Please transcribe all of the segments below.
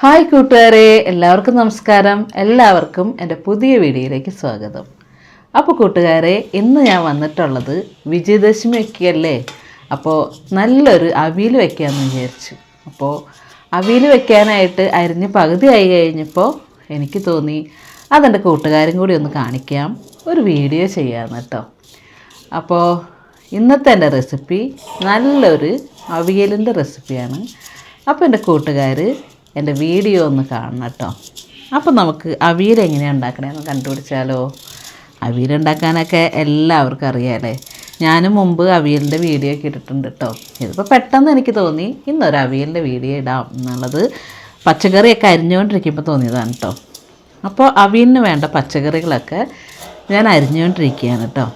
Hi കൂട്ടുകാരെ എല്ലാവർക്കും നമസ്കാരം. എല്ലാവർക്കും എന്റെ പുതിയ വീഡിയോയിലേക്ക് സ്വാഗതം. അപ്പോൾ കൂട്ടുകാരെ ഇന്ന് ഞാൻ വന്നിട്ടുള്ളത് വിജയദശമി വയ്ക്കുകയല്ലേ അപ്പോൾ നല്ലൊരു അവിയൽ വയ്ക്കാമെന്ന് വിചാരിച്ചു. അപ്പോൾ അവിയൽ വയ്ക്കാനായിട്ട് അരിഞ്ഞ് പകുതിയായി കഴിഞ്ഞപ്പോൾ എനിക്ക് തോന്നി അതെന്റെ കൂട്ടുകാരും കൂടി ഒന്ന് കാണിക്കാം. ഒരു വീഡിയോ ചെയ്യാമെന്ന് കേട്ടോ. അപ്പോൾ ഇന്നത്തെ എന്റെ റെസിപ്പി നല്ലൊരു അവിയലിന്റെ റെസിപ്പിയാണ്. അപ്പോൾ എന്റെ കൂട്ടുകാർ എന്റെ വീഡിയോ ഒന്ന് കാണണം കേട്ടോ. അപ്പോൾ നമുക്ക് അവിയൽ എങ്ങനെയാണ് ഉണ്ടാക്കണേന്ന് കണ്ടുപിടിച്ചാലോ? അവിയൽ ഉണ്ടാക്കാനൊക്കെ എല്ലാവർക്കും അറിയാമല്ലേ ഞാനും മുമ്പ് അവിയലിന്റെ വീഡിയോ ഒക്കെ ഇട്ടിട്ടുണ്ട് കേട്ടോ. ഇതിപ്പോൾ പെട്ടെന്ന് എനിക്ക് തോന്നി ഇന്നൊരു അവിയലിന്റെ വീഡിയോ ഇടാം എന്നുള്ളത് പച്ചക്കറിയൊക്കെ അരിഞ്ഞുകൊണ്ടിരിക്കുമ്പോൾ തോന്നിയതാണ് കേട്ടോ. അപ്പോൾ അവിയലിന് വേണ്ട പച്ചക്കറികളൊക്കെ ഞാൻ അരിഞ്ഞുകൊണ്ടിരിക്കുകയാണ് കേട്ടോ.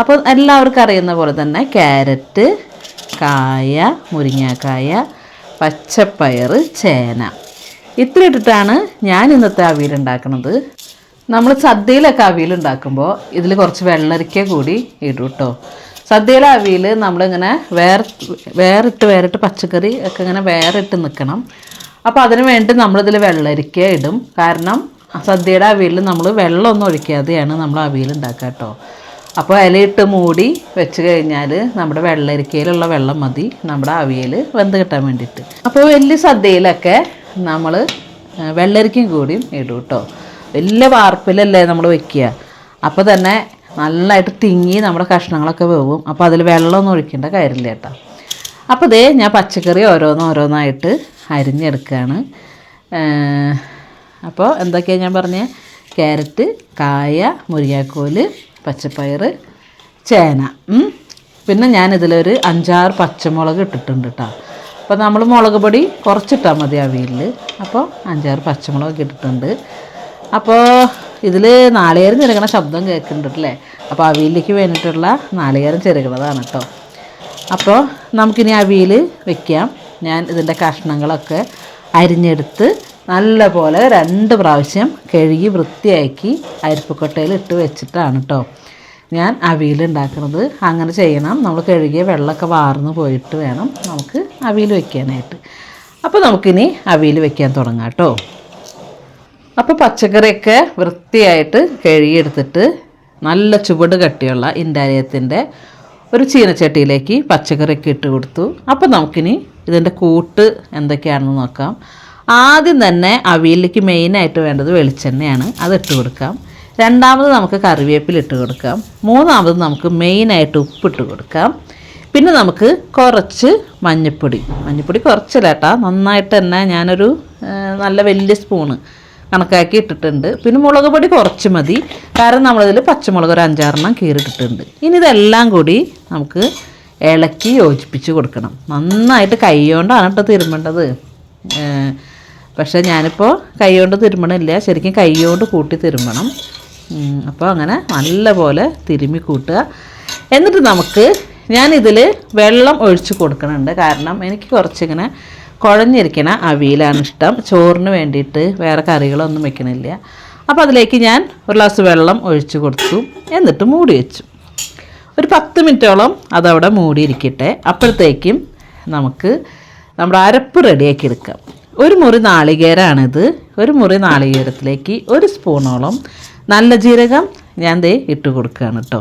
അപ്പോൾ എല്ലാവർക്കും അറിയുന്ന പോലെ തന്നെ ക്യാരറ്റ് കായ മുരിങ്ങാക്കായ പച്ചപ്പയർ ചേന. ഇത്ര ഇട്ടിട്ടാണ് ഞാൻ ഇന്നത്തെ അവിയൽ ഉണ്ടാക്കുന്നത്. നമ്മൾ സദ്യയിലൊക്കെ അവിയൽ ഉണ്ടാക്കുമ്പോൾ ഇതിൽ കുറച്ച് വെള്ളരിക്ക കൂടി ഇടും കേട്ടോ. സദ്യയിലെ അവിയൽ നമ്മളിങ്ങനെ വേറെ വേറിട്ട് വേറിട്ട് പച്ചക്കറി ഒക്കെ ഇങ്ങനെ വേറിട്ട് നിൽക്കണം. അപ്പോൾ അതിന് വേണ്ടി നമ്മളിതിൽ വെള്ളരിക്ക ഇടും. കാരണം സദ്യയുടെ അവിയലിൽ നമ്മൾ വെള്ളമൊന്നും ഒഴിക്കാതെയാണ് നമ്മൾ അവിയൽ ഉണ്ടാക്കുക കേട്ടോ. അപ്പോൾ ഇലയിട്ട് മൂടി വെച്ച് കഴിഞ്ഞാൽ നമ്മുടെ വെള്ളരിക്കയിലുള്ള വെള്ളം മതി നമ്മുടെ അവിയൽ വെന്ത് കിട്ടാൻ വേണ്ടിയിട്ട്. അപ്പോൾ വലിയ സദ്യയിലൊക്കെ നമ്മൾ വെള്ളരിക്കും കൂടിയും ഇടും കേട്ടോ വലിയ വാർപ്പിലല്ലേ നമ്മൾ വെക്കുക. അപ്പോൾ തന്നെ നല്ലതായിട്ട് തിങ്ങി നമ്മുടെ കഷ്ണങ്ങളൊക്കെ വേവും. അപ്പോൾ അതിൽ വെള്ളമൊന്നും ഒഴിക്കേണ്ട കാര്യമില്ല കേട്ടോ അപ്പോൾ ഇതേ ഞാൻ പച്ചക്കറി ഓരോന്ന് ഓരോന്നായിട്ട് അരിഞ്ഞെടുക്കുകയാണ് അപ്പോൾ എന്തൊക്കെയാണ് ഞാൻ പറഞ്ഞ? ക്യാരറ്റ് കായ മുരിങ്ങാക്കോൽ പച്ചപ്പയർ ചേന. പിന്നെ ഞാനിതിലൊരു അഞ്ചാറ് പച്ചമുളക് ഇട്ടിട്ടുണ്ട് കേട്ടോ അപ്പോൾ നമ്മൾ മുളക് പൊടി കുറച്ചിട്ടാൽ മതി അവിയലിൽ അപ്പോൾ അഞ്ചാറ് പച്ചമുളകൊക്കെ ഇട്ടിട്ടുണ്ട്. അപ്പോൾ ഇതിൽ നാളികേരം ചെറുകണ ശബ്ദം കേൾക്കുന്നുണ്ട് അല്ലേ അപ്പോൾ അവിയലിലേക്ക് വേണ്ടിയിട്ടുള്ള നാളികേരം ചെറുകണതാണ് കേട്ടോ അപ്പോൾ നമുക്കിനി അവിയൽ വെക്കാം. ഞാൻ ഇതിന്റെ കഷ്ണങ്ങളൊക്കെ അരിഞ്ഞെടുത്ത് നല്ലപോലെ രണ്ട് പ്രാവശ്യം കഴുകി വൃത്തിയാക്കി അരിപ്പക്കൊട്ടയിൽ ഇട്ട് വെച്ചിട്ടാണ് കേട്ടോ ഞാൻ അവിയൽ ഉണ്ടാക്കുന്നത് അങ്ങനെ ചെയ്യണം. നമ്മൾ കഴുകിയ വെള്ളമൊക്കെ വാർന്നു പോയിട്ട് വേണം നമുക്ക് അവിയൽ വെക്കാനായിട്ട്. അപ്പോൾ നമുക്കിനി അവിയൽ വെക്കാൻ തുടങ്ങാം കേട്ടോ. അപ്പോൾ പച്ചക്കറിയൊക്കെ വൃത്തിയായിട്ട് കഴുകിയെടുത്തിട്ട് നല്ല ചുവട് കട്ടിയുള്ള ഇൻഡാലിയത്തിന്റെ ഒരു ചീനച്ചട്ടിയിലേക്ക് പച്ചക്കറിയൊക്കെ ഇട്ട് കൊടുത്തു. അപ്പോൾ നമുക്കിനി ഇതിന്റെ കൂട്ട് എന്തൊക്കെയാണെന്ന് നോക്കാം. ആദ്യം തന്നെ അവിയലിലേക്ക് മെയിനായിട്ട് വേണ്ടത് വെളിച്ചെണ്ണയാണ്. അത് ഇട്ട് കൊടുക്കാം. രണ്ടാമത് നമുക്ക് കറിവേപ്പില ഇട്ട് കൊടുക്കാം. മൂന്നാമത് നമുക്ക് മെയിനായിട്ട് ഉപ്പിട്ട് കൊടുക്കാം. പിന്നെ നമുക്ക് കുറച്ച് മഞ്ഞൾപ്പൊടി മഞ്ഞൾപ്പൊടി കുറച്ചില്ല കേട്ടോ. നന്നായിട്ട് തന്നെ ഞാനൊരു നല്ല വലിയ സ്പൂണ് കണക്കാക്കി ഇട്ടിട്ടുണ്ട്. പിന്നെ മുളക് പൊടി കുറച്ച് മതി. കാരണം നമ്മളിതിൽ പച്ചമുളക് ഒരു അഞ്ചാറെണ്ണം കീറിട്ടിട്ടുണ്ട്. ഇനി ഇതെല്ലാം കൂടി നമുക്ക് ഇളക്കി യോജിപ്പിച്ച് കൊടുക്കണം. നന്നായിട്ട് കൈ കൊണ്ടാണ് കേട്ടോ തിരുമ്പേണ്ടത് പക്ഷേ ഞാനിപ്പോൾ കൈ കൊണ്ട് തിരുമ്പണില്ല ശരിക്കും കൈ കൊണ്ട് കൂട്ടി തിരുമ്പണം അപ്പോൾ അങ്ങനെ നല്ലപോലെ തിരുമ്മി കൂട്ടുക. എന്നിട്ട് നമുക്ക് ഞാനിതിൽ വെള്ളം ഒഴിച്ച് കൊടുക്കുന്നുണ്ട് കാരണം എനിക്ക് കുറച്ചിങ്ങനെ കുഴഞ്ഞിരിക്കണ അവിയലാണ് ഇഷ്ടം. ചോറിന് വേണ്ടിയിട്ട് വേറെ കറികളൊന്നും വെക്കണില്ല. അപ്പോൾ അതിലേക്ക് ഞാൻ ഒരു ഗ്ലാസ് വെള്ളം ഒഴിച്ച് കൊടുത്തു. എന്നിട്ട് മൂടി വെച്ചു. ഒരു പത്ത് മിനിറ്റോളം അതവിടെ മൂടിയിരിക്കട്ടെ. അപ്പോഴത്തേക്കും നമുക്ക് നമ്മുടെ അരപ്പ് റെഡിയാക്കി എടുക്കാം. ഒരു മുറി നാളികേരമാണിത് ഒരു മുറി നാളികേരത്തിലേക്ക് ഒരു സ്പൂണോളം നല്ല ജീരകം ഞാൻ ദേ ഇട്ട് കൊടുക്കുകയാണ് കേട്ടോ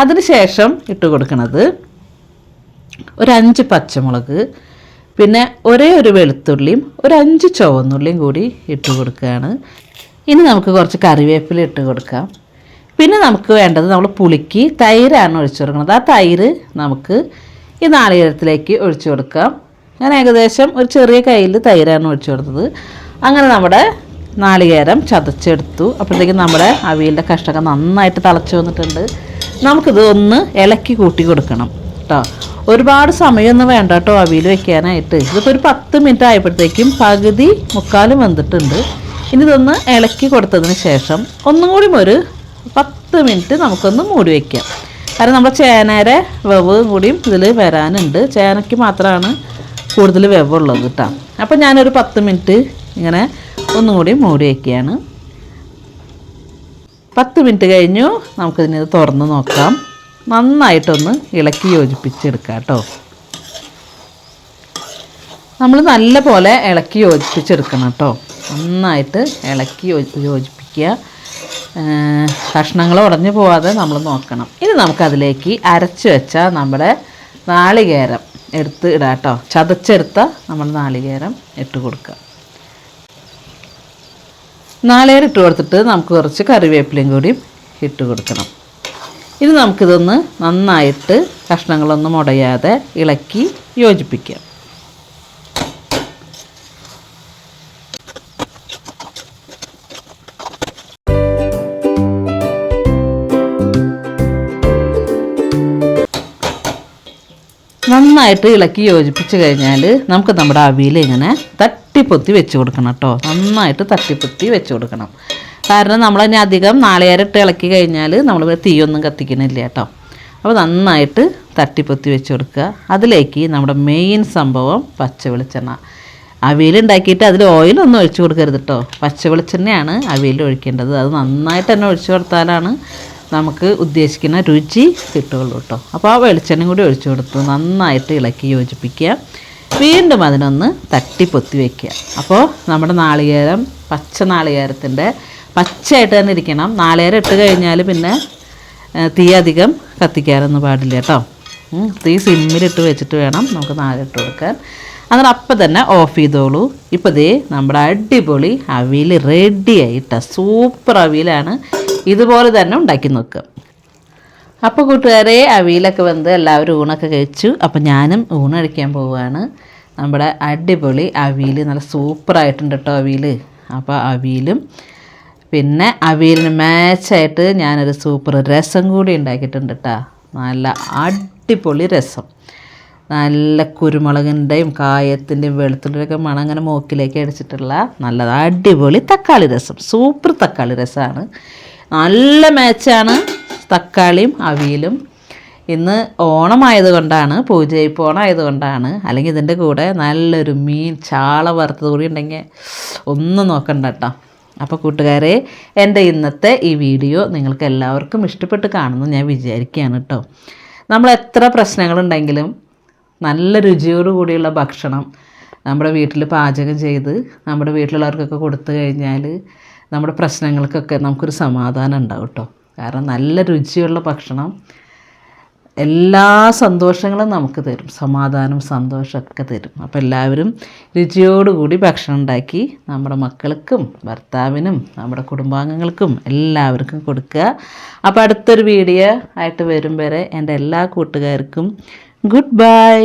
അതിനുശേഷം ഇട്ട് കൊടുക്കുന്നത് ഒരു അഞ്ച് പച്ചമുളക് പിന്നെ ഒരേ ഒരു വെളുത്തുള്ളിയും ഒരു അഞ്ച് ചുവന്നുള്ളിയും കൂടി ഇട്ട് കൊടുക്കുകയാണ്. ഇനി നമുക്ക് കുറച്ച് കറിവേപ്പില ഇട്ട് കൊടുക്കാം. പിന്നെ നമുക്ക് വേണ്ടത് നമ്മൾ പുളിക്ക് തൈരാണ് ഒഴിച്ചു കൊടുക്കുന്നത്. ആ തൈര് നമുക്ക് ഈ നാളികേരത്തിലേക്ക് ഒഴിച്ചു കൊടുക്കാം. ഞാൻ ഏകദേശം ഒരു ചെറിയ കയ്യിൽ തൈരാണ് ഒഴിച്ചു കൊടുത്തത്. അങ്ങനെ നമ്മുടെ നാളികേരം ചതച്ചെടുത്തു. അപ്പോഴത്തേക്കും നമ്മുടെ അവിയലിന്റെ കഷ്ടമൊക്കെ നന്നായിട്ട് തിളച്ച് വന്നിട്ടുണ്ട്. നമുക്കിത് ഒന്ന് ഇളക്കി കൂട്ടി കൊടുക്കണം കേട്ടോ ഒരുപാട് സമയമൊന്നും വേണ്ട കേട്ടോ അവിയൽ വെക്കാനായിട്ട്. ഇതിപ്പോൾ ഒരു പത്ത് മിനിറ്റ് ആയപ്പോഴത്തേക്കും പകുതി മുക്കാലും വന്നിട്ടുണ്ട് ഇനി ഇതൊന്ന് ഇളക്കി കൊടുത്തതിന് ശേഷം ഒന്നും കൂടി ഒരു പത്ത് മിനിറ്റ് നമുക്കൊന്ന് മൂടി വയ്ക്കാം കാരണം നമ്മുടെ ചേനയുടെ വെവ് കൂടിയും ഇതിൽ വരാനുണ്ട്. ചേനയ്ക്ക് മാത്രമാണ് കൂടുതൽ വെവുള്ളത് കേട്ടോ അപ്പോൾ ഞാനൊരു പത്ത് മിനിറ്റ് ഇങ്ങനെ ഒന്നും കൂടി മൂടി വയ്ക്കുകയാണ് പത്ത് മിനിറ്റ് കഴിഞ്ഞു. നമുക്കിതിനെ തുറന്ന് നോക്കാം. നന്നായിട്ടൊന്ന് ഇളക്കി യോജിപ്പിച്ചെടുക്കാം കേട്ടോ നമ്മൾ നല്ല പോലെ ഇളക്കി യോജിപ്പിച്ചെടുക്കണം കേട്ടോ നന്നായിട്ട് ഇളക്കി യോജിപ്പിക്കുക. കഷ്ണങ്ങൾ ഉടഞ്ഞു പോവാതെ നമ്മൾ നോക്കണം. ഇനി നമുക്കതിലേക്ക് അരച്ച് വെച്ച നമ്മുടെ നാളികേരം എടുത്ത് ഇടാം കേട്ടോ ചതച്ചെടുത്ത നമ്മൾ നാളികേരം ഇട്ട് കൊടുക്കുക. നാളികേരം ഇട്ട് കൊടുത്തിട്ട് നമുക്ക് കുറച്ച് കറിവേപ്പിലയും കൂടി ഇട്ട് കൊടുക്കണം. ഇനി നമുക്കിതൊന്ന് നന്നായിട്ട് കഷ്ണങ്ങളൊന്നും ഉടയാതെ ഇളക്കി യോജിപ്പിക്കാം. നന്നായിട്ട് ഇളക്കി യോജിപ്പിച്ച് കഴിഞ്ഞാൽ നമുക്ക് നമ്മുടെ അവിയിൽ ഇങ്ങനെ തട്ടിപ്പൊത്തി വെച്ച് കൊടുക്കണം കേട്ടോ. നന്നായിട്ട് തട്ടിപ്പൊത്തി വെച്ച് കൊടുക്കണം. കാരണം നമ്മളതിനെ അധികം നാളികേരം ഇട്ട് ഇളക്കി കഴിഞ്ഞാൽ നമ്മൾ തീയൊന്നും കത്തിക്കണില്ല കേട്ടോ. അപ്പോൾ നന്നായിട്ട് തട്ടിപ്പൊത്തി വെച്ച് കൊടുക്കുക. അതിലേക്ക് നമ്മുടെ മെയിൻ സംഭവം പച്ച വെളിച്ചെണ്ണ അവിയലുണ്ടാക്കിയിട്ട് അതിൽ ഓയിലൊന്നും ഒഴിച്ചു കൊടുക്കരുത് കേട്ടോ. പച്ച വെളിച്ചെണ്ണയാണ് അവിയൽ ഒഴിക്കേണ്ടത്. അത് നന്നായിട്ട് തന്നെ ഒഴിച്ചു കൊടുത്താലാണ് നമുക്ക് ഉദ്ദേശിക്കുന്ന രുചി കിട്ടുകയുള്ളൂ കേട്ടോ. അപ്പോൾ ആ വെളിച്ചെണ്ണ കൂടി ഒഴിച്ചു കൊടുത്ത് നന്നായിട്ട് ഇളക്കി യോജിപ്പിക്കുക. വീണ്ടും അതിനൊന്ന് തട്ടി പൊത്തി വയ്ക്കുക അപ്പോൾ നമ്മുടെ നാളികേരം പച്ച നാളികേരത്തിന്റെ പച്ചയായിട്ട് തന്നെ ഇരിക്കണം. നാളികേരം ഇട്ട് കഴിഞ്ഞാൽ പിന്നെ തീ അധികം കത്തിക്കാനൊന്നും പാടില്ല കേട്ടോ. തീ സിമ്മിലിട്ട് വെച്ചിട്ട് വേണം നമുക്ക് നാളികേരം ഇട്ട് കൊടുക്കാൻ. എന്നിട്ട് അപ്പം തന്നെ ഓഫ് ചെയ്തോളൂ. ഇപ്പോൾ ദേ നമ്മുടെ അടിപൊളി അവിയൽ റെഡിയായിട്ട സൂപ്പർ അവിയലാണ് ഇതുപോലെ തന്നെ ഉണ്ടാക്കി നോക്കുക അപ്പോൾ കൂട്ടുകാരെ അവിയലൊക്കെ വന്ന് എല്ലാവരും ഊണൊക്കെ കഴിച്ചു. അപ്പോൾ ഞാനും ഊണ് കഴിക്കാൻ പോവുകയാണ്. നമ്മുടെ അടിപൊളി അവിയൽ നല്ല സൂപ്പറായിട്ടുണ്ട് കേട്ടോ അവിയൽ അപ്പോൾ അവിയലും പിന്നെ അവിയലിന് മാച്ചായിട്ട് ഞാനൊരു സൂപ്പർ രസം കൂടി ഉണ്ടാക്കിയിട്ടുണ്ട് കേട്ടോ. നല്ല അടിപൊളി രസം. നല്ല കുരുമുളകിന്റെയും കായത്തിന്റെയും വെളുത്തുള്ളിയൊക്കെ മണം അങ്ങനെ മൂക്കിലേക്ക് അടിച്ചിട്ടുള്ള നല്ല അടിപൊളി തക്കാളി രസം. സൂപ്പർ തക്കാളി രസമാണ് നല്ല മാച്ചാണ് തക്കാളിയും അവിയലും. ഇന്ന് ഓണമായത് കൊണ്ടാണ് പൂജയിപ്പ് ഓണമായത് കൊണ്ടാണ്. അല്ലെങ്കിൽ ഇതിന്റെ കൂടെ നല്ലൊരു മീൻ ചാള വറുത്തത് കൂടി ഉണ്ടെങ്കിൽ ഒന്നും നോക്കണ്ട കേട്ടോ. അപ്പോൾ കൂട്ടുകാരെ എന്റെ ഇന്നത്തെ ഈ വീഡിയോ നിങ്ങൾക്ക് എല്ലാവർക്കും ഇഷ്ടപ്പെട്ട് കാണുമെന്ന് ഞാൻ വിചാരിക്കുകയാണ് കേട്ടോ. നമ്മൾ എത്ര പ്രശ്നങ്ങളുണ്ടെങ്കിലും നല്ല രുചിയോട് കൂടിയുള്ള ഭക്ഷണം നമ്മുടെ വീട്ടിൽ പാചകം ചെയ്ത് നമ്മുടെ വീട്ടിലുള്ളവർക്കൊക്കെ കൊടുത്തു കഴിഞ്ഞാൽ നമ്മുടെ പ്രശ്നങ്ങൾക്കൊക്കെ നമുക്കൊരു സമാധാനം ഉണ്ടാവും കേട്ടോ കാരണം നല്ല രുചിയുള്ള ഭക്ഷണം എല്ലാ സന്തോഷങ്ങളും നമുക്ക് തരും. സമാധാനം സന്തോഷമൊക്കെ തരും. അപ്പോൾ എല്ലാവരും രുചിയോടുകൂടി ഭക്ഷണം ഉണ്ടാക്കി നമ്മുടെ മക്കൾക്കും ഭർത്താവിനും നമ്മുടെ കുടുംബാംഗങ്ങൾക്കും എല്ലാവർക്കും കൊടുക്കുക. അപ്പോൾ അടുത്തൊരു വീഡിയോ ആയിട്ട് വരും വരെ എന്റെ എല്ലാ കൂട്ടുകാർക്കും ഗുഡ് ബൈ.